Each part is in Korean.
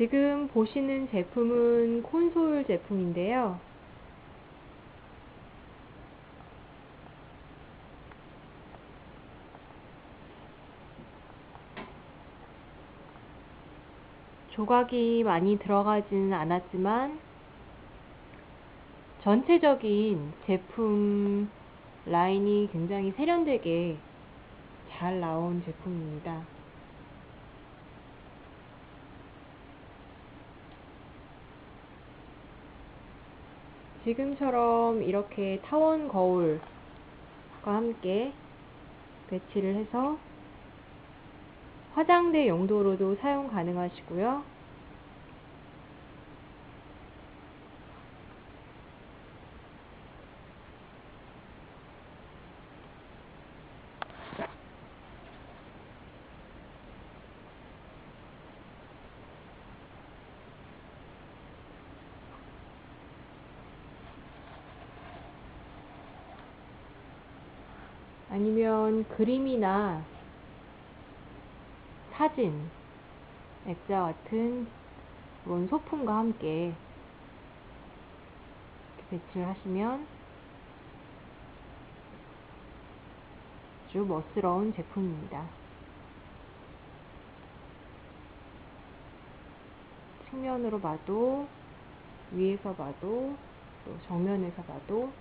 지금 보시는 제품은 콘솔 제품인데요. 조각이 많이 들어가지는 않았지만 전체적인 제품 라인이 굉장히 세련되게 잘 나온 제품입니다. 지금처럼 이렇게 타원 거울과 함께 배치를 해서 화장대 용도로도 사용 가능하시고요. 아니면 그림이나 사진, 액자 같은 그런 소품과 함께 배치를 하시면 아주 멋스러운 제품입니다. 측면으로 봐도 위에서 봐도 또 정면에서 봐도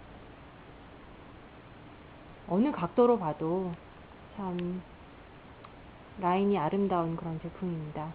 어느 각도로 봐도 참 라인이 아름다운 그런 제품입니다.